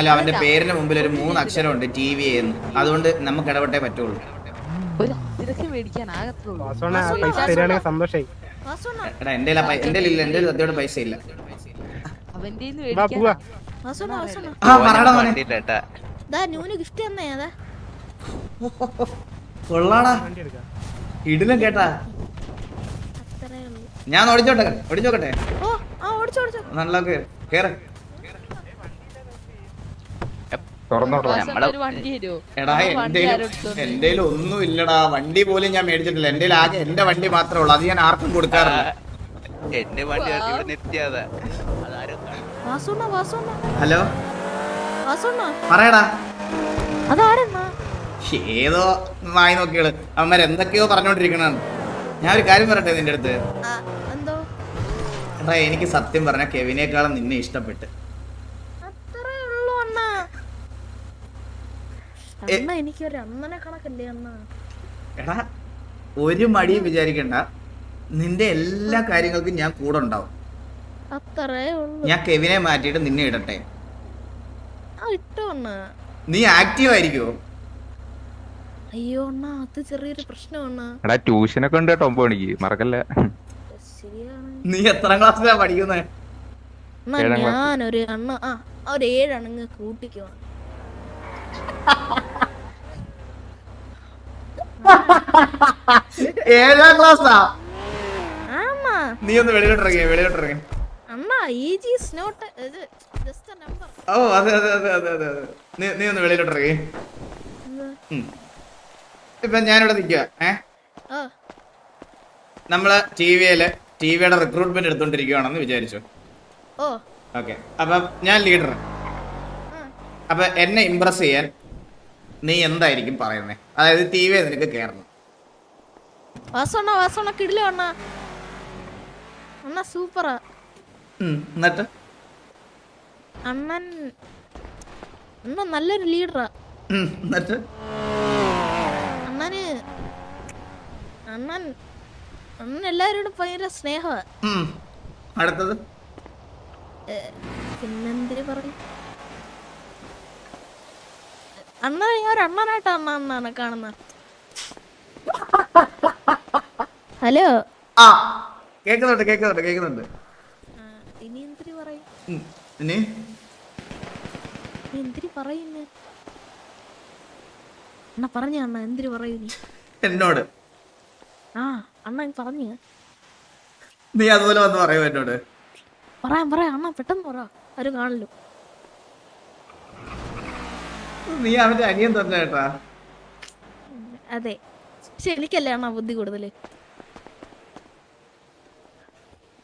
അല്ല അവന്റെ പേരിന് മുമ്പിൽ ഒരു മൂന്ന് അക്ഷരമുണ്ട് ടി വി എന്ന്. അതുകൊണ്ട് നമുക്ക് ഇടപെട്ടേ പറ്റുള്ളൂ. എടാ എന്റെ എന്റെ ഇല്ല എന്റെ പൈസ ഇല്ല. ഇടിലും കേട്ടാ. ഞാൻ ഓടിച്ചോട്ടെ ഓടിച്ചോക്കട്ടെ. നല്ല കേറ്. എടാ എന്റെ ഒന്നും ഇല്ലടാ വണ്ടി പോലും ഞാൻ മേടിച്ചിട്ടില്ല. എന്റെ ആകെ എന്റെ വണ്ടി മാത്രമേ ഉള്ളൂ. അത് ഞാൻ ആർക്കും കൊടുക്കാറില്ല. എന്റെ വണ്ടി ഇവിടെ നിർത്തിയതാ ഹലോ? വാസുണ്ണ. പറയടാ. ഏതോ വായി നോക്കികൾ അവന്മാർ എന്തൊക്കെയോ പറഞ്ഞോണ്ടിരിക്കണാണ്. ഞാൻ ഒരു കാര്യം പറയട്ടെ നിന്റെ അടുത്ത്? ആ, എന്തോ? എടാ എനിക്ക് സത്യം പറഞ്ഞ കെവിനേക്കാളും നിന്നെ ഇഷ്ടപ്പെട്ട് അത്രേ ഉള്ളൂ അണ്ണ എ- എനിക്ക് ഒരു അണ്ണനെ കണക്കല്ലേ അണ്ണ എടാ ഒരു മടിയും വിചാരിക്കണ്ട. നിന്റെ എല്ലാ കാര്യങ്ങൾക്കും ഞാൻ കൂടെ ഉണ്ടാവും. അത്രേ ഉള്ളൂ. ഞാൻ കെവിനെ മാറ്റിയിട്ട് നിന്നെ ഇടട്ടെ. ആ ഇട്ടോ നീ ആക്റ്റീവ് ആയിരിക്കുമോ അയ്യോ അണ്ണ അത് ചെറിയൊരു പ്രശ്നമാണ് എടാ ട്യൂഷനൊക്കെ ഉണ്ട് കേട്ടോ ഒമ്പത് മണിക്ക്. മറക്കല്ല? നീ എത്ര ക്ലാസ്സിലാ പഠിക്കുന്നത് അണ്ണാ. ഞാനൊരു അണ്ണ ആ ഒരു ഏഴണങ്ങ് കൂട്ടിക്കോ ഏഴാം ക്ലാസ്സാ? ആമാ. നീ ഒന്ന് വെളിയിലോട്ട് ഇറങ്ങിയ വെളിയിലോട്ട് ഇറങ്ങിയ അണ്ണാ ഏജ് ഈസ് നോട്ട് ഇത് ജസ്റ്റ് നമ്പർ ഓ അതെ അതെ അതെ അതെ അതെ അതെ. നീ നീ ഒന്ന് വെളിയിലോട്ട് ഇറങ്ങി. ഇപ്പൊ ഞാനിവിടെ നിൽക്കുക ഏ? ആ. നമ്മൾ ടി വിയിൽ ടി വിയുടെ റിക്രൂട്ട്മെന്റ് എടുത്തോണ്ടിരിക്കുവാണെന്ന് വിചാരിച്ചു. ഓ. ഓക്കെ. അപ്പൊ ഞാൻ ലീഡർ ആ. അപ്പൊ എന്നെ ഇമ്പ്രസ് ചെയ്യാൻ നീ എന്തായിരിക്കും പറയുന്നത് അതായത് ടി വി നിനക്ക് കയറണം വാസണ്ണ വാസണ്ണ കിടിലോ അണ്ണ. അണ്ണ സൂപ്പറാ എന്നിട്ട്? അണ്ണൻ അണ്ണ നല്ലൊരു ലീഡറാ എന്നിട്ട്? അണ്ണന് അണ്ണൻ അണ്ണൻ എല്ലാവരോടും ഭയങ്കര സ്നേഹമാ അടുത്തത്? പിന്നെന്തിന് പറയും? അണ്ണ ഞാൻ ഒരു അണ്ണനായിട്ട് അണ്ണ എന്നാണ് കാണുന്ന ഹലോ. ആ കേക്കുന്നുണ്ട് കേക്കുന്നുണ്ട് കേക്കുന്നുണ്ട്. ഇനി എന്തിരി പറയും? ഇനി? എന്തിരി പറയുന്നു? അണ്ണ പറഞ്ഞ അണ്ണ എന്തിരി പറയൂ നീ എന്നോട്? ആ അണ്ണ പറഞ്ഞു. നീ അതുപോലെ വന്ന് പറയൂ എന്നോട്. പറയാം പറയാം അണ്ണ പെട്ടെന്ന് പറ. ആരും കാണല്ലോ നീ അവന്റെ അനിയൻ തന്നെ കേട്ടാ അതെ. പക്ഷെ എനിക്കല്ലേ അണ്ണ ബുദ്ധി കൂടുതൽ.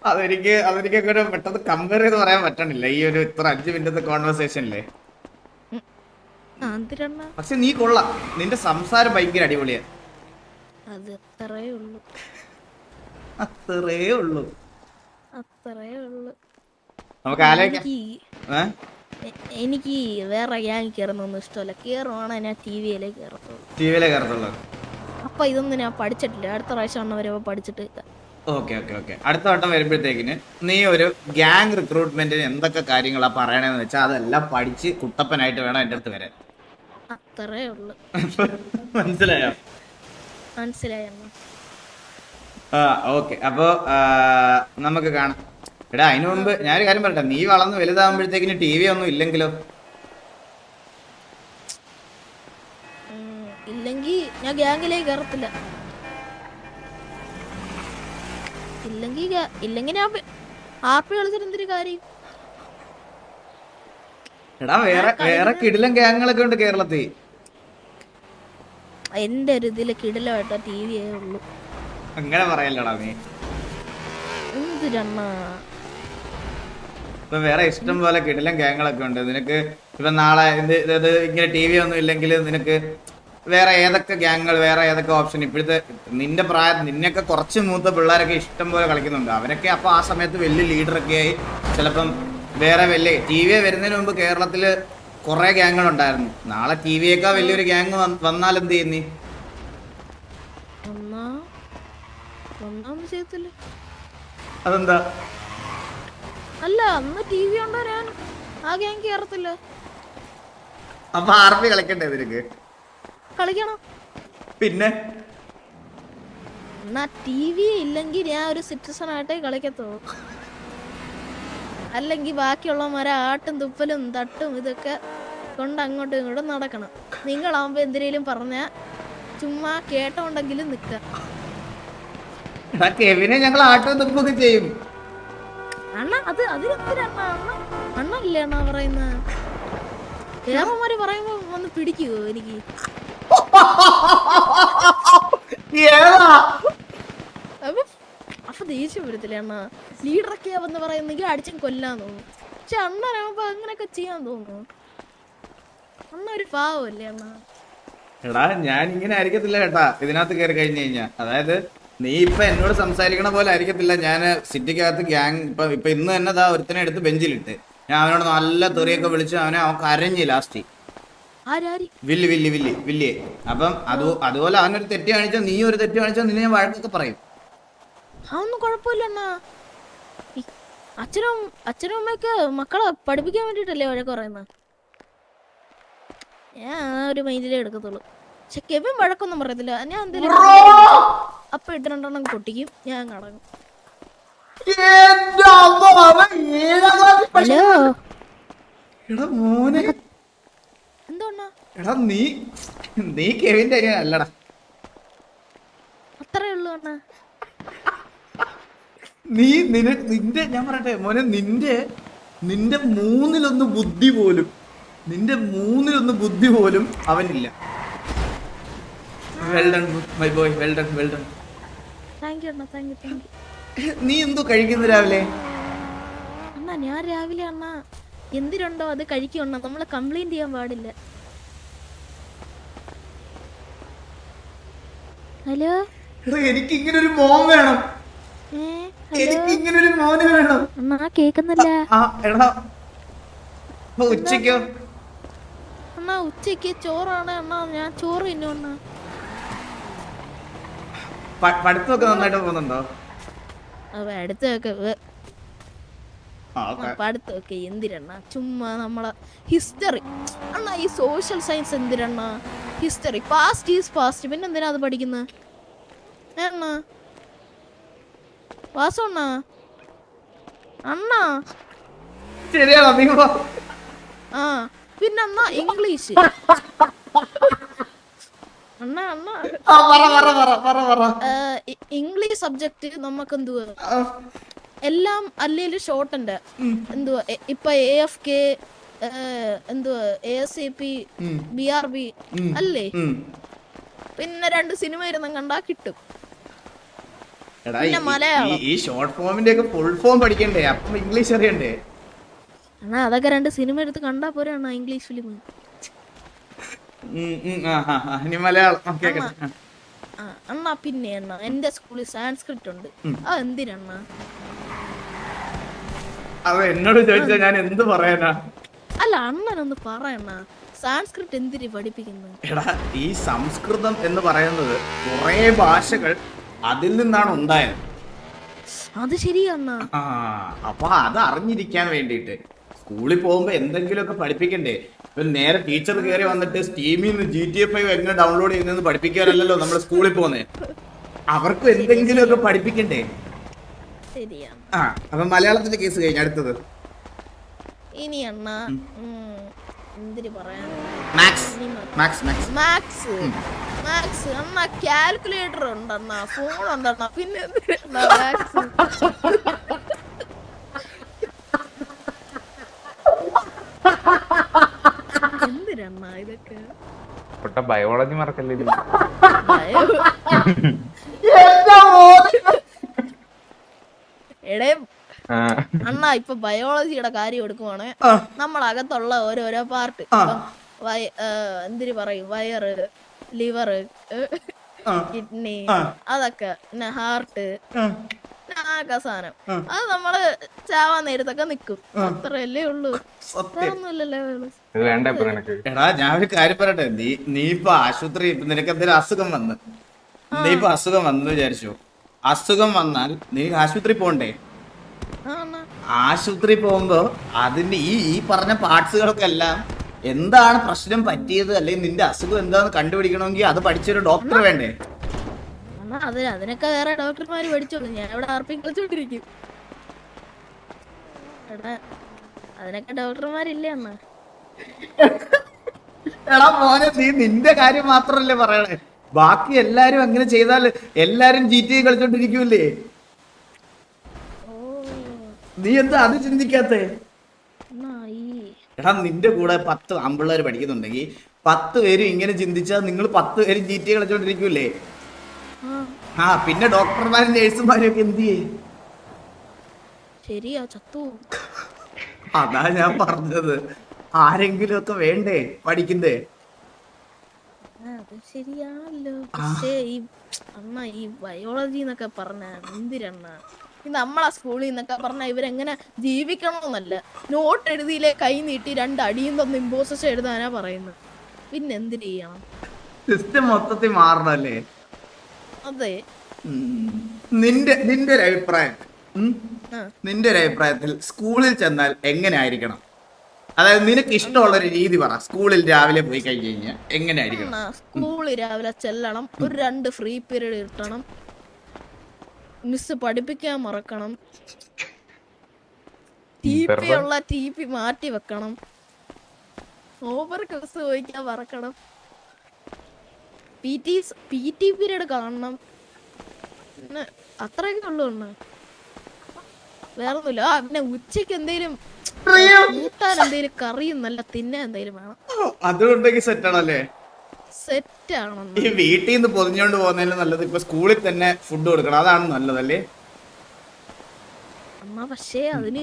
അതെനിക്ക് അതെനിക്ക് ഒരു പെട്ടെന്ന് കമ്പയർ ചെയ്ത് പറയാൻ പറ്റണില്ല. ഈ ഒരു ഇത്ര അഞ്ച് മിനിറ്റത്തെ കോൺവെർസേഷനിലെ ആ എന്തിരണ്ണ പക്ഷെ നീ കൊള്ളാം. നിന്റെ സംസാരം ഭയങ്കര അടിപൊളിയാ. അത് അത്രേ ഉള്ളൂ. അത്രേ ഉള്ളൂ. അത്രേ ഉള്ളൂ. നമുക്ക് ആലോചിക്കാം. എനിക്ക് വേറെ ഗ്യാങ് കയറുന്നൊന്നും ഇഷ്ടമല്ല. കയറുവാണ് ഞാൻ ടി വിയിലേ കയറത്തുള്ളൂ ടി വിയിലേ കയറത്തുള്ളൂ അപ്പൊ ഇതൊന്നും ഞാൻ പഠിച്ചിട്ടില്ല. അടുത്ത പ്രാവശ്യം അണ്ണ വരുമ്പോ പഠിച്ചിട്ട് ഓക്കെ ഓക്കെ ഓക്കെ അടുത്ത വട്ടം വരുമ്പോഴത്തേക്കിന് നീ ഒരു ഗ്യാങ് റിക്രൂട്ട്മെന്റിന് എന്തൊക്കെ കാര്യങ്ങളാ പറയണേന്ന് വെച്ചാൽ അതെല്ലാം പഠിച്ച് കുട്ടപ്പനായിട്ട് വേണം എന്റെ അടുത്ത് വരാൻ. അത്രേ ഉള്ളു. മനസ്സിലായോ? മനസ്സിലായോ ആ ഓക്കെ അപ്പോ നമുക്ക് കാണാം. എടാ അതിനു മുമ്പ് ഞാനൊരു കാര്യം പറയട്ടെ. നീ വളർന്ന് വലുതാകുമ്പോഴത്തേക്കിന് ടി വി ഒന്നും ഇല്ലെങ്കിലോ? ഇല്ലെങ്കിൽ ഞാൻ ഗ്യാങ്ങിലേക്ക് കയറത്തില്ല ഇല്ലെങ്കിൽ ഇല്ലെങ്കിൽ ഇല്ലെങ്കി ഞാൻ ആർപ്പി കളിച്ചിട്ട് എന്തൊരു കാര്യം? എടാ വേറെ വേറെ കിടിലം ഗ്യാങ്ങുകളൊക്കെ ഉണ്ട് കേരളത്തിൽ. എന്റെ ഒരു ഇതിൽ കിടിലമായിട്ട് ടി വിയേ ഉള്ളൂ. അങ്ങനെ പറയല്ലടാ നീ. എന്തിരണ്ണ ഇപ്പൊ വേറെ ഇഷ്ടം പോലെ കിടിലം ഗ്യാങ്ങളൊക്കെ ഉണ്ട്. നിനക്ക് ഇപ്പൊ നാളെ ഇത് ഇങ്ങനെ ടി വി ഒന്നും ഇല്ലെങ്കിൽ നിനക്ക് വേറെ ഏതൊക്കെ ഗ്യാങ്ങുകൾ വേറെ ഏതൊക്കെ ഓപ്ഷൻ ഇപ്പോഴത്തെ നിന്റെ പ്രായം നിന്നൊക്കെ കുറച്ച് മൂത്ത പിള്ളേരൊക്കെ ഇഷ്ടം പോലെ കളിക്കുന്നുണ്ട്. അവരൊക്കെ അപ്പൊ ആ സമയത്ത് വലിയ ലീഡറൊക്കെ ആയി. ചിലപ്പം വേറെ വലിയ ടി വി വരുന്നതിന് മുമ്പ് കേരളത്തിൽ കുറെ ഗ്യാങ്ങൾ ഉണ്ടായിരുന്നു. നാളെ ടി വിയേക്കാൾ വലിയൊരു ഗ്യാങ് വന്നാൽ എന്ത് ചെയ്യും നീ ഒന്നാ ഒന്നാമത് ചെയ്യത്തില്ല അതെന്താ? അല്ല അന്ന് ടി വി ഉണ്ടോ ഞാൻ? ആ ഗ്യാങ് കേറത്തില്ല. അപ്പൊ ആർമി കളിക്കണ്ടേ നിനക്ക്? കളിക്കണം? പിന്നെ? എന്നാ ടി വി ഇല്ലെങ്കിൽ ഞാൻ ഒരു സിറ്റിസൺ ആയിട്ടേ കളിക്കത്തോ അല്ലെങ്കിൽ ബാക്കിയുള്ളവന്മാരെ ആട്ടും തുപ്പലും തട്ടും ഇതൊക്കെ കൊണ്ട് അങ്ങോട്ടും ഇങ്ങോട്ടും നടക്കണം. നിങ്ങളാവുമ്പോ എന്തിനേലും പറഞ്ഞ ചുമ്മാ കേട്ടോണ്ടെങ്കിലും നിക്കാം കെവിനെ ഞങ്ങൾ ആട്ടും തുപ്പൊക്കെ ചെയ്യും. അണ്ണ അത് അതിനെന്തിനാ അണ്ണ അണ്ണ അല്ലേ അണ്ണ പറയുന്ന? വേറെമാര് പറയുമ്പോ വന്ന് പിടിക്കുവോ എനിക്ക്? അപ്പൊ അപ്പൊ ദേഷ്യം വരത്തില്ലേ അണ്ണ? ലീഡറൊക്കെയാ വന്ന് പറയുന്നെങ്കിൽ അടിച്ചും കൊല്ലാൻ തോന്നും. പക്ഷെ അണ്ണനാവുമ്പോ അങ്ങനെയൊക്കെ ചെയ്യാൻ തോന്നുന്നു അണ്ണ ഒരു പാവല്ലേ അണ്ണ? എടാ ഞാൻ ഇങ്ങനെ ആയിരിക്കത്തില്ല കേട്ടാ. ഇതിനകത്ത് കയറി കഴിഞ്ഞു കഴിഞ്ഞാ. അതായത് നീ ഇപ്പൊ എന്നോട് സംസാരിക്കണ പോലെ ആയിരിക്കത്തില്ല. ഞാൻ സിറ്റിക്കകത്ത് ഗ്യാങ് ഇപ്പൊ ഇപ്പൊ ഇന്ന് തന്നെ ദാ ഒരുത്തനെ എടുത്ത് ബെഞ്ചിലിട്ട്. ഞാൻ അവനോട് നല്ല തെറിയൊക്കെ വിളിച്ച് അവനെ അവൻ കരഞ്ഞി ലാസ്റ്റ്. ആരാരി? വില്ലി വില്ലി വില്ലി വില്ലിയെ. അപ്പം അത് അതുപോലെ അവനൊരു തെറ്റ് കാണിച്ചാൽ നീ ഒരു തെറ്റ് കാണിച്ചാൽ നിന്നെ ഞാൻ വഴക്കൊക്കെ പറയും. അതൊന്നും കുഴപ്പമില്ല അച്ഛനും അച്ഛനും അമ്മയൊക്കെ മക്കളെ പഠിപ്പിക്കാൻ വേണ്ടിട്ടല്ലേ വഴക്ക് പറയുന്നത് ഞാൻ ഒരു മൈൻഡിലേ എടുക്കത്തുള്ളൂ. പക്ഷെ കെവിൻ വഴക്കൊന്നും പറയത്തില്ല. ഞാൻ എന്തെങ്കിലും അപ്പൊ ഇട്ട് രണ്ടെണ്ണം പൊട്ടിക്കും. ഞാൻ കടങ്ങും ഹലോ? എടാ മോനെ. എന്തോണ്ണാ എടാ നീ നീ കെവിന്റെ അനിയൻ അല്ലടാ. അത്രേ ഉള്ളൂ അണ്ണാ. നീ നിന നിന്റെ ഞാൻ പറയട്ടെ മോനെ നിന്റെ നിന്റെ മൂന്നിലൊന്ന് ബുദ്ധി പോലും നിന്റെ മൂന്നിലൊന്ന് ബുദ്ധി പോലും അവനില്ല. Well done my boy well done well done നീ എന്തോ കഴിക്കുന്നു രാവിലെ? അണ്ണാ ഞാൻ രാവിലെ അണ്ണാ എന്തിനുണ്ടോ അത് കഴിക്കണം നമ്മൾ കംപ്ലൈന്റ് ചെയ്യാൻ പാടില്ല. ഹലോ എനിക്ക് ഇങ്ങനെ ഒരു മോൻ വേണം. എനിക്ക് ഇങ്ങനെ ഒരു മോന് വേണം. അണ്ണാ കേക്കുന്നില്ല. ആ എടാ. അപ്പൊ ഉച്ചക്കോ അണ്ണാ ഉച്ചയ്ക്ക് ചോറാണ് അണ്ണാ. ഞാൻ ചോറ് തിന്നു അണ്ണാ. പഠിത്തമൊക്കെ നന്നായിട്ട് പോകുന്നുണ്ടോ? പഠിത്തമൊക്കെ പഠിത്തമൊക്കെ എന്തിരണ്ണ? ചുമ്മാ നമ്മളെ ഹിസ്റ്ററി അണ്ണാ ഈ സോഷ്യൽ സയൻസ് എന്തിരണ്ണ? ഹിസ്റ്ററി പാസ്റ്റ് ഈസ് പാസ്റ്റ് പിന്നെ എന്തിനാ അത് പഠിക്കുന്നത് അണ്ണാ? വാസു അണ്ണാ? അണ്ണാ? ശരിയാണോ? ആ പിന്നെ അണ്ണാ ഇംഗ്ലീഷ് അണ്ണാ അണ്ണാ. പറ പറ പറ പറ പറ. ഇംഗ്ലീഷ് സബ്ജക്ട് നമുക്ക് എന്തുവാ എല്ലാം അല്ലേലും ഷോർട്ട് ഉണ്ട് എന്തുവാ? ഇപ്പൊ എ എഫ് കെ എന്തുവാ? A S A P B R B അല്ലേ? പിന്നെ രണ്ട് സിനിമ ഇരുന്നും കണ്ടാ കിട്ടും. ഈ- മലയാളം. ഈ- ഈ ഷോർട്ട് ഫോമിന്റെ ഒക്കെ ഫുൾ ഫോം പഠിക്കണ്ടേ? അപ്പൊ ഇംഗ്ലീഷ് അറിയണ്ടേ? അതൊക്കെ രണ്ട് സിനിമ എടുത്ത് കണ്ടാ പോരാണ് ഇംഗ്ലീഷ് ഫിലിം മലയാളം. കേക്കട്ടെ. അണ്ണാ പിന്നെ അണ്ണ എന്റെ സ്കൂളിൽ സാൻസ്ക്രിറ്റ് ഉണ്ട് ആ എന്തിനണ്ണ അവ എന്നോട് ചോദിച്ചാ ഞാൻ എന്ത് പറയാനാ? അല്ല അണ്ണനൊന്ന് പറയണ്ണ സാൻസ്ക്രിറ്റ് എന്തിരി പഠിപ്പിക്കുന്നു? എടാ ഈ സംസ്കൃതം എന്ന് പറയുന്നത് കുറേ ഭാഷകൾ അതിൽ നിന്നാണ് ഉണ്ടായത്. അത് ശരിയാണ് ആ അപ്പൊ അത് അറിഞ്ഞിരിക്കാൻ വേണ്ടിയിട്ട് സ്കൂളിൽ പോകുമ്പോൾ എന്തെങ്കിലുമൊക്കെ പഠിപ്പിക്കണ്ടേ? ഇപ്പൊ നേരെ ടീച്ചർ കയറി വന്നിട്ട് സ്റ്റീമിൽ നിന്ന് ജി ടി എഫ് ഐ എങ്ങനെ ഡൗൺലോഡ് ചെയ്യുന്നതെന്ന് പഠിപ്പിക്കാനല്ലല്ലോ നമ്മൾ സ്കൂളിൽ പോകുന്നത് അവർക്കും എന്തെങ്കിലുമൊക്കെ പഠിപ്പിക്കണ്ടേ? ആ അപ്പൊ മലയാളത്തിന്റെ കേസ് കഴിഞ്ഞ അടുത്തത്. ഇനി അണ്ണ എന്തിരി എന്തിന് പറയാൻ മാക്സ് മാക്സ് മാക്സ് മാക്സ് അണ്ണ കാൽക്കുലേറ്റർ ഉണ്ടണ്ണ ഫോൺ ഉണ്ടണ്ണ പിന്നെ എന്തിനാ? മാത്സ് എന്തിനണ്ണ ഇതൊക്കെ. പൊട്ട ബയോളജി മറക്കല്ലേ ഇത്? എടേ അണ്ണ ഇപ്പൊ ബയോളജിയുടെ കാര്യം എടുക്കുവാണ്. നമ്മളകത്തുള്ള ഓരോരോ പാർട്ട് എന്തിനു പറയും? വയറ് ലിവറ് കിഡ്നി അതൊക്കെ. പിന്നെ ഹാർട്ട് ആകെ സാധനം അത് നമ്മൾ ചാവാൻ നേരത്തൊക്കെ നിക്കും. അത്രയല്ലേ ഉള്ളൂ. എടാ ഞാൻ ഒരു കാര്യം പറയട്ടെ. നീ നീ ഇപ്പൊ ആശുപത്രി ഇപ്പൊ നിനക്ക് എന്തെങ്കിലും അസുഖം വന്ന്. നീ ഇപ്പൊ അസുഖം വന്നു വിചാരിച്ചു? അസുഖം വന്നാൽ നീ ആശുപത്രി പോണ്ടേ? ആശുപത്രി പോകുമ്പോ അതിന്റെ ഈ ഈ പറഞ്ഞ പാർട്സുകൾക്കെല്ലാം എന്താണ് പ്രശ്നം പറ്റിയത്? അല്ലെങ്കിൽ നിന്റെ അസുഖം എന്താന്ന് കണ്ടുപിടിക്കണമെങ്കിൽ അത് പഠിച്ചൊരു ഡോക്ടർ വേണ്ടേ? അണ്ണാ അത് അതിനൊക്കെ വേറെ ഡോക്ടർമാര് പഠിച്ചോളൂ ഞാൻ ഇവിടെ ആർപ്പിങ് കളിച്ചോണ്ടിരിക്കും. എടാ അതിനൊക്കെ ഡോക്ടർമാരില്ലേ അണ്ണാ എടാ മോനെ നീ നിന്റെ കാര്യം മാത്രല്ലേ പറയണേ? ബാക്കി എല്ലാരും അങ്ങനെ ചെയ്താൽ എല്ലാരും ജി ടി കളിച്ചോണ്ടിരിക്കൂലേ നീ എന്താ അത് ചിന്തിക്കാത്തേ? എടാ നിന്റെ കൂടെ പത്ത് ആമ്പിള്ളേർ പഠിക്കുന്നുണ്ടെങ്കിൽ പത്ത് പേരും ഇങ്ങനെ ചിന്തിച്ചാൽ നിങ്ങൾ പത്ത് പേരും ജി ടി കളിച്ചോണ്ടിരിക്കൂലേ ആ പിന്നെ ഡോക്ടർമാരും നേഴ്സുമാരും ഒക്കെ എന്ത് ചെയ്യേ? ശരിയാ ചത്തു അതാ ഞാൻ പറഞ്ഞത്. ആരെങ്കിലും ഒക്കെ വേണ്ടേ പഠിക്കണ്ടേ അത് ശരിയാണല്ലോ. പക്ഷേ ഈ അണ്ണ ഈ ബയോളജി എന്നൊക്കെ പറഞ്ഞ എന്തിരണ്ണ? ഈ നമ്മളെ സ്കൂളിൽ നിന്നൊക്കെ പറഞ്ഞ ഇവരെങ്ങനെ ജീവിക്കണമെന്നല്ല. നോട്ട് എഴുതിയിലെ കൈ നീട്ടി രണ്ട് അടിയും തന്ന് ഇമ്പോസസ് എഴുതാനാ പറയുന്നത്. പിന്നെ എന്തിനു ചെയ്യണം? സിസ്റ്റം മൊത്തത്തിൽ മാറണല്ലേ? അതെ. നിന്റെ നിന്റെ ഒരു അഭിപ്രായം നിന്റെ ഒരു അഭിപ്രായത്തിൽ സ്കൂളിൽ ചെന്നാൽ എങ്ങനെ ആയിരിക്കണം അതായത് നിനക്ക് ഇഷ്ടമുള്ള ഒരു രീതി പറ. സ്കൂളിൽ രാവിലെ പോയി കഴിഞ്ഞു കഴിഞ്ഞാൽ എങ്ങനെ ആയിരിക്കണം സ്കൂളിൽ രാവിലെ ചെല്ലണം. ഒരു രണ്ട് ഫ്രീ പീരീഡ് കിട്ടണം. മിസ് പഠിപ്പിക്കാൻ മറക്കണം. ടി പി ഉള്ള ടി പി മാറ്റി വെക്കണം. ഓവർ ക്ലാസ് ചോദിക്കാൻ മറക്കണം. P T P T period കാണണം. പിന്നെ അത്രയൊക്കെ ഉള്ളു അണ്ണാ. വേറെ ഒന്നുമില്ല ആ പിന്നെ ഉച്ചയ്ക്ക് എന്തേലും കൂട്ടാൻ എന്തേലും കറിയും നല്ല തിന്നാൻ എന്തേലും വേണം. അതുകൊണ്ടെങ്കിൽ സെറ്റ് ആണല്ലേ? സെറ്റ് ആണോ ഈ വീട്ടിൽ നിന്ന് പൊതിഞ്ഞോണ്ട് പോകുന്നതിന് നല്ലത് ഇപ്പൊ സ്കൂളിൽ തന്നെ ഫുഡ് കൊടുക്കണം. അതാണ് നല്ലതല്ലേ? അമ്മ പക്ഷേ അതിന്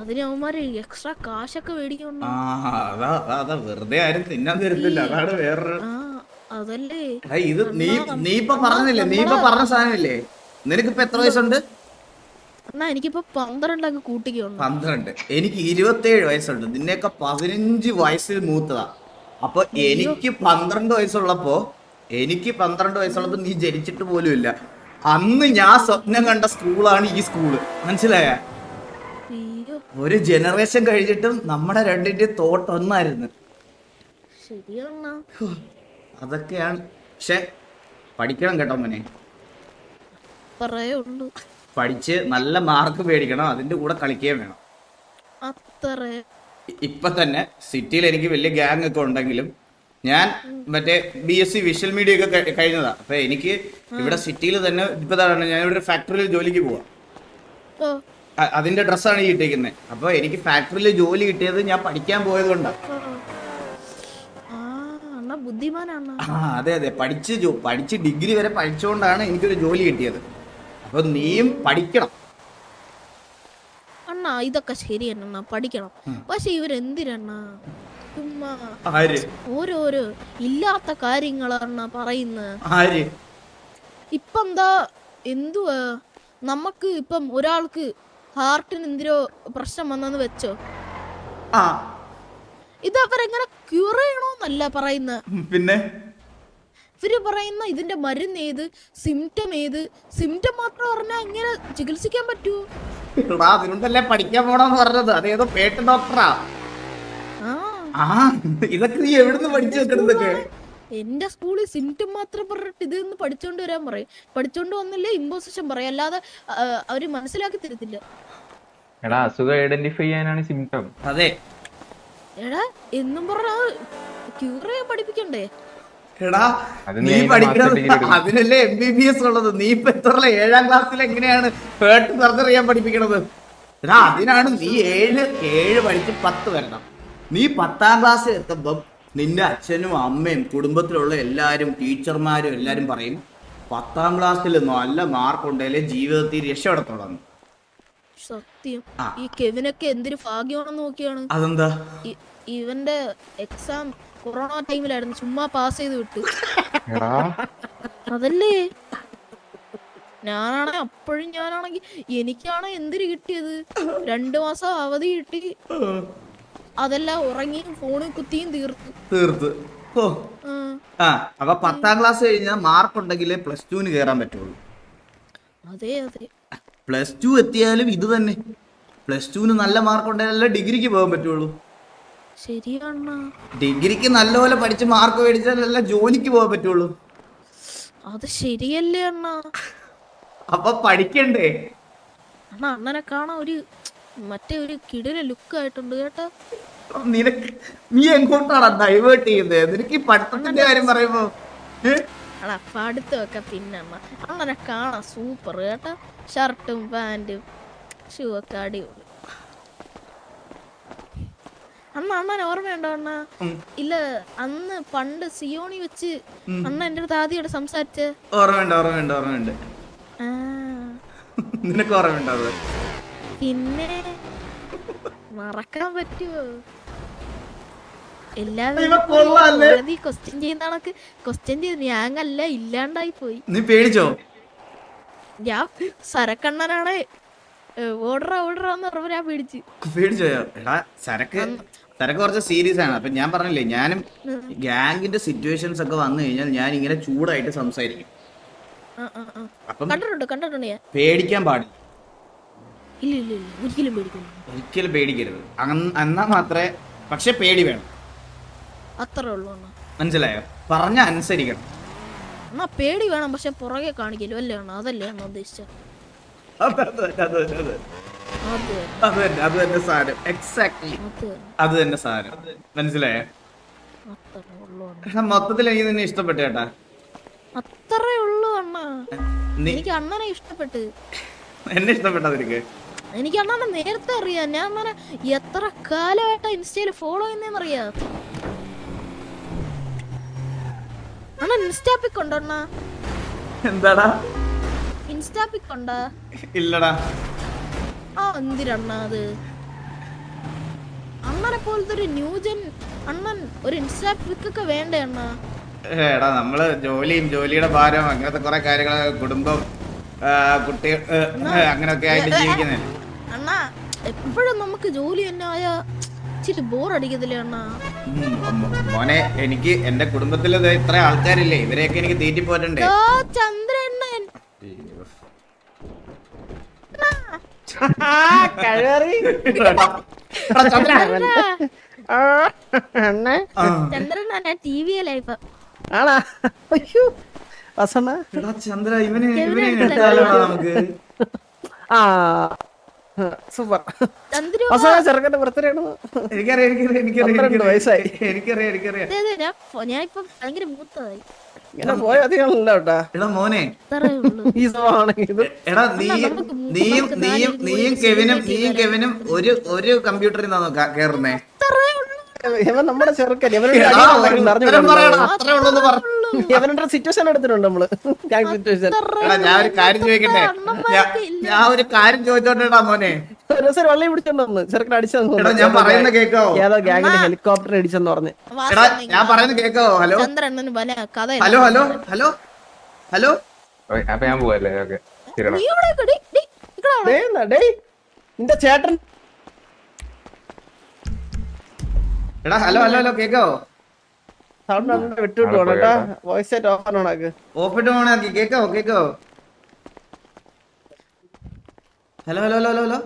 അതിന് അവന്മാര് എക്സ്ട്രാ കാശൊക്കെ മേടിക്കണം ആ അതാ അതാ അതാ വെറുതെ ആരും തിന്നാൻ തരത്തില്ല. അതാണ് വേറൊരു ആ അതല്ലേ? ഇത് നീ നീ ഇപ്പൊ പറഞ്ഞില്ലേ നീ ഇപ്പൊ പറഞ്ഞ സാധനമില്ലേ? നിനക്കിപ്പോ എത്ര വയസ്സുണ്ട്? എന്നാ എനിക്കിപ്പോ പന്ത്രണ്ടൊക്കെ കൂട്ടിക്കുണ്ട് പന്ത്രണ്ട്. എനിക്ക് ഇരുപത്തേഴ് വയസ്സുണ്ട്. നിന്നെയൊക്കെ പതിനഞ്ച് വയസ്സിൽ മൂത്തതാ. അപ്പൊ എനിക്ക് പന്ത്രണ്ട് വയസ്സുള്ളപ്പോ എനിക്ക് പന്ത്രണ്ട് വയസ്സുള്ളപ്പോ നീ ജനിച്ചിട്ട് പോലും ഇല്ല. അന്ന് ഞാൻ സ്വപ്നം കണ്ട സ്കൂളാണ് ഈ സ്കൂൾ. മനസ്സിലായ? ഒരു ജനറേഷൻ കഴിഞ്ഞിട്ടും നമ്മുടെ രണ്ടിന്റെ തോട്ട് ഒന്നായിരുന്നു ശരിയാണ അതൊക്കെയാണ്. പക്ഷെ പഠിക്കണം കേട്ടോ മോനെ. പറയുള്ളൂ പഠിച്ച് നല്ല മാർക്ക് മേടിക്കണം അതിന്റെ കൂടെ കളിക്കുകയും വേണം. അത്രേ. ഇപ്പൊ തന്നെ സിറ്റിയിൽ എനിക്ക് വലിയ ഗ്യാങ് ഒക്കെ ഉണ്ടെങ്കിലും ഞാൻ മറ്റേ B S C visual media ഒക്കെ കഴിഞ്ഞതാ. അപ്പൊ എനിക്ക് ഇവിടെ സിറ്റിയിൽ തന്നെ ഇപ്പൊ ഞാൻ ഇവിടെ ഒരു ഫാക്ടറിയിൽ ജോലിക്ക് പോവാം. അതിന്റെ ഡ്രസ്സാണ് ഈ ഇട്ടേക്കുന്നത് അപ്പൊ എനിക്ക് ഫാക്ടറിയിൽ ജോലി കിട്ടിയത് ഞാൻ പഠിക്കാൻ പോയത് കൊണ്ടാണ് അണ്ണ ബുദ്ധിമാനാണ് ആ അതെ അതെ. പഠിച്ച് ജോ- പഠിച്ച് ഡിഗ്രി വരെ പഠിച്ചുകൊണ്ടാണ് എനിക്കൊരു ജോലി കിട്ടിയത്. അപ്പൊ നീയും പഠിക്കണം. അണ്ണാ ഇതൊക്കെ ശരിയാണ് അണ്ണ പഠിക്കണം. പക്ഷെ ഇവരെന്തിരണ്ണ? ചുമ്മാ. ആര്? ഓരോരോ ഇല്ലാത്ത കാര്യങ്ങളാണ് പറയുന്നത് ആര്? ഇപ്പം എന്താ എന്തുവാ? നമുക്ക് ഇപ്പം ഒരാൾക്ക് ഹാർട്ടിന് എന്തിനോ പ്രശ്നം വന്നെന്ന് വെച്ചോ? ആ ഇത് അവരെങ്ങനെ ക്യൂർ ചെയ്യണോന്നല്ല പറയുന്നത് പിന്നെ? ഇവർ പറയുന്ന ഇതിന്റെ മരുന്ന് ഏത് സിംറ്റം ഏത്? സിംറ്റം മാത്രം പറഞ്ഞാൽ ഇങ്ങനെ ചികിത്സിക്കാൻ പറ്റുമോ എടാ അതിനുണ്ടല്ലേ പഠിക്കാൻ പോണെന്ന് പറഞ്ഞത്. അതേതോ പേട്ട് ഡോക്ടറാ. ആ. ഇതൊക്കെ നീ എവിടുന്ന് പഠിച്ചു വെക്കണതൊക്കെ? എന്റെ സ്കൂളിൽ സിംറ്റം മാത്രം പറഞ്ഞിട്ട് ഇതൊന്ന് പഠിച്ചോണ്ട് വരാൻ പറയും. പഠിച്ചോണ്ട് വന്നില്ലേ ഇമ്പോസിഷൻ പറയും. അല്ലാതെ അവർ മനസ്സിലാക്കി തരത്തില്ല. എടാ അസുഖം ഐഡന്റിഫൈ ചെയ്യാനാണ് സിംറ്റം അതെ. എടാ എന്നും പറഞ്ഞ ക്യൂർ ചെയ്യാൻ പഠിപ്പിക്കണ്ടേ? എടാ നീ പഠിക്കുന്നത് പഠിക്കണത്. അതിനല്ലേ എം ബി ബി എസ് ഉള്ളത്? നീ ഇപ്പൊ എത്ര ഏഴാം ക്ലാസ്സിൽ എങ്ങനെയാണ് ഹേർട്ട് സർജറി ചെയ്യാൻ പഠിപ്പിക്കണത്? എടാ അതിനാണ് നീ ഏഴ് ഏഴ് പഠിച്ച് പത്ത് വരണം. നീ പത്താം ക്ലാസ്സിൽ എത്തുമ്പം നിന്റെ അച്ഛനും അമ്മയും കുടുംബത്തിലുള്ള എല്ലാവരും ടീച്ചർമാരും എല്ലാരും പറയും പത്താം ക്ലാസ്സിൽ നല്ല മാർക്ക് ഉണ്ടെങ്കിൽ ജീവിതത്തിൽ രക്ഷപ്പെടത്തുള്ളൂ സത്യം. ഈ കെവിനൊക്കെ എന്തൊരു ഭാഗ്യമാണെന്ന് നോക്കിയാണ്. അതെന്താ? ഇവന്റെ എക്സാം കൊറോണ ടൈമിലായിരുന്നു ചുമ്മാ പാസ് ചെയ്ത് വിട്ടു. അതല്ലേ? ഞാനാണെ അപ്പോഴും ഞാനാണെങ്കി എനിക്കാണ് എന്തിന് കിട്ടിയത്? രണ്ടു മാസം അവധി കിട്ടി. അതെല്ലാം ഉറങ്ങിയും ഫോണിൽ കുത്തിയും തീർത്തു. തീർത്ത്. ഓ. ആ, ആ അപ്പൊ പത്താം ക്ലാസ് കഴിഞ്ഞാൽ മാർക്ക് ഉണ്ടെങ്കിലേ പ്ലസ് ടുവിന് കേറാൻ പറ്റുള്ളൂ. അതെ അതെ. പ്ലസ് ടു എത്തിയാലും ഇത് തന്നെ. പ്ലസ് ടുവിന് നല്ല മാർക്ക് ഉണ്ടെങ്കിലല്ലേ ഡിഗ്രിക്ക് പോകാൻ പറ്റുള്ളൂ. ഡിഗ്രിക്ക് നല്ലപോലെ പഠിച്ച് മാർക്ക് മേടിച്ചാലല്ല ജോലിക്ക് പോകാൻ പറ്റുള്ളൂ. അത് ശരിയല്ലേ അണ്ണ. അപ്പൊ പഠിക്കണ്ടേ? അണ്ണ അണ്ണനെ കാണാൻ ഒരു മറ്റേ ഒരു കിടിലെ ലുക്ക് ആയിട്ടുണ്ട് കേട്ടോ. നിനക്ക് നീ എങ്ങോട്ടാണ് ഡൈവേർട്ട് ചെയ്യുന്നത് നിനക്ക് ഈ പഠിത്തത്തിന്റെ കാര്യം പറയുമ്പോ അണ്ണാ പഠിത്തമൊക്കെ പിന്നെ അങ്ങനെ കാണാൻ സൂപ്പർ കേട്ടോ? ഷർട്ടും പാന്റും ഷൂ ഒക്കെ അടിപൊളി. അന്ന് അണ്ണൻ ഓർമ്മയുണ്ടോ അണ്ണ? ഇല്ല അന്ന് പണ്ട് സിയോണി വെച്ച് അണ്ണ എന്റെ അടുത്ത് ആദ്യമായിട്ട് സംസാരിച്ച്. ഓർമ്മയുണ്ട് ഓർമ്മയുണ്ട് ഓർമ്മയുണ്ട്. നിനക്ക് ഓർമ്മയുണ്ടോ പിന്നെ മറക്കാൻ പറ്റുമോ ഇവ കൊള്ളാല്ലേ? എല്ലാവരും ക്വസ്റ്റ്യൻ ചെയ്യുന്ന കണക്ക്. ക്വസ്റ്റ്യൻ ചെയ്ത് ഞാങ്ങല്ല ഇല്ലാണ്ടായി പോയി. നീ പേടിച്ചോ? ഞാൻ സരക്കണ്ണനാണ്. ഓർഡർ ഓർഡർ എന്ന് പറഞ്ഞപ്പോ ഞാൻ പിടിച്ച്. എടാ സരക്ക് സരക്ക് കുറച്ച് സീരിയസ് ആണ്. അപ്പൊ ഞാൻ പറഞ്ഞില്ലേ ഞാനും ഗ്യാങ്ങിന്റെ സിറ്റുവേഷൻസ് ഒക്കെ വന്നു കഴിഞ്ഞാൽ ഞാൻ ഇങ്ങനെ ചൂടായിട്ട് സംസാരിക്കും. അപ്പം കണ്ടിട്ടുണ്ട് കണ്ടിട്ടുണ്ട് ഞാൻ. പേടിക്കാൻ പാടില്ല. ഒരിക്കലും പേടിക്കരുത്. അങ്ങനെ എന്നാ മാത്രമേ പക്ഷെ പേടി വേണം. അത്രേ ഉള്ളൂ അണ്ണാ മനസ്സിലായോ? പറഞ്ഞ അനുസരിക്കണം. എന്നാ പേടി വേണം പക്ഷെ പുറകെ കാണിക്കലും അല്ലേ അണ്ണ അതല്ലേ അണ്ണ ഉദ്ദേശിച്ചത്. അത് തന്നെ, അത് തന്നെ, അത് തന്നെ. അത് അത് തന്നെ അത് തന്നെ സാധനം എക്സാക്ട്ലി അത് അത് തന്നെ സാധനം മനസ്സിലായോ? അത്രേ ഉള്ളൂ അണ്ണാ. മൊത്തത്തിൽ എനിക്ക് നിന്നെ ഇഷ്ടപ്പെട്ടു കേട്ടാ. അത്രേ ഉള്ളൂ അണ്ണാ. നീ എനിക്ക് അണ്ണനെ ഇഷ്ടപ്പെട്ട്. എന്നെ ഇഷ്ടപ്പെട്ടോ നിനക്ക്? എനിക്ക് അണ്ണനെ നേരത്തെ അറിയാം. ഞാൻ അണ്ണനെ എത്ര കാലമായിട്ടാ ഇൻസ്റ്റയിൽ ഫോളോ അണ്ണൻ ഇൻസ്റ്റാപ്പിക് ഉണ്ടോ അണ്ണ? എന്താടാ? ഇൻസ്റ്റാപ്പിക് ഉണ്ടോ? ഇല്ലടാ. ആ എന്തിരണ്ണ അത്? അണ്ണനെ പോലത്തെ ഒരു ന്യൂജൻ അണ്ണൻ ഒരു ഇൻസ്റ്റാപ്പിക് ഒക്കെ വേണ്ടേ അണ്ണാ? എടാ നമ്മൾ ജോലിയും ജോലിയുടെ ഭാരം അങ്ങനത്തെ കുറെ കാര്യങ്ങൾ കുടുംബം കുട്ടികൾ അങ്ങനെയൊക്കെ ആയിട്ട് ജീവിക്കുന്നേ. അണ്ണാ എപ്പോഴും നമുക്ക് ജോലി തന്നെ ആയ ഇച്ചിരി ബോർ അടിക്കത്തില്ലേ അണ്ണാ മോനെ എനിക്ക് എന്റെ കുടുംബത്തിൽ ഇത്ര ആൾക്കാരില്ലേ? ഇവരെയൊക്കെ എനിക്ക് തീറ്റി പോറ്റണ്ടേ ഓ ചന്ദ്രണ്ണൻ. അണ്ണേ ആ. ചന്ദ്രണ്ണൻ ടി വിയിലാ ഇപ്പൊ ആണാ? അയ്യോ വസണ്ണ എടാ ചന്ദ്ര ഇവന് ഇവനെ നമുക്ക്? ആ സൂപ്പർ. ചെറുക്കന്റെ ബർത്ത്ഡേ ആണ് എനിക്കറിയാം എനിക്കറിയാം എനിക്കറിയാം പന്ത്രണ്ട് വയസ്സായി. എനിക്കറിയാം എനിക്കറിയാം. ഞാൻ ഞാൻ ഇപ്പൊ ഭയങ്കര മൂത്തതായി. ഇങ്ങനെ പോയ അധികമല്ല എടാ മോനെ. അത്രേ ഉള്ളൂ. ഈ എടാ നീ നീയും നീയും നീയും ഒരു കെവിനും നീയും കെവിനും ഒരു ഒരു കമ്പ്യൂട്ടറിൽ നിന്നാണോ കേറുന്നേ? ഇവൻ നമ്മുടെ ചെറുക്കൻ. ഇവരുടെ സിറ്റുവേഷൻ എടുത്തിട്ടുണ്ട് നമ്മൾ. സിറ്റുവേഷൻ ഞാൻ ഒരു കാര്യം ചോദിക്കട്ടെ? ഞാൻ- ഒരു കാര്യം ചോദിച്ചോട്ടെടാ മോനെ. ഒരു ദിവസം വള്ളി പിടിച്ചോണ്ട് ചെറുക്കൻ അടിച്ചെന്ന് ഞാൻ പറയുന്ന കേക്കോ? ഏതോ ഗ്യാങ്ങിന്റെ ഹെലികോപ്റ്റർ അടിച്ചെന്ന് പറഞ്ഞ്. എടാ ഞാൻ പറയുന്ന കേക്കോ? Hello? Hello hello hello hello? അപ്പൊ ഞാൻ പോവല്ലേ? ഓക്കെ നിന്റെ നീ എടാ ഹലോ ഹലോ ഹലോ കേക്കോ സൗണ്ട് വിട്ടുവിട്ട് പോണം കേട്ടാ. വോയിസ് സെറ്റ് ഓഫ് ആണ് ഉണക്ക്. ഓപ്പിട്ട് പോണാക്കി കേക്കോ കേക്കോ hello hello hello hello hello.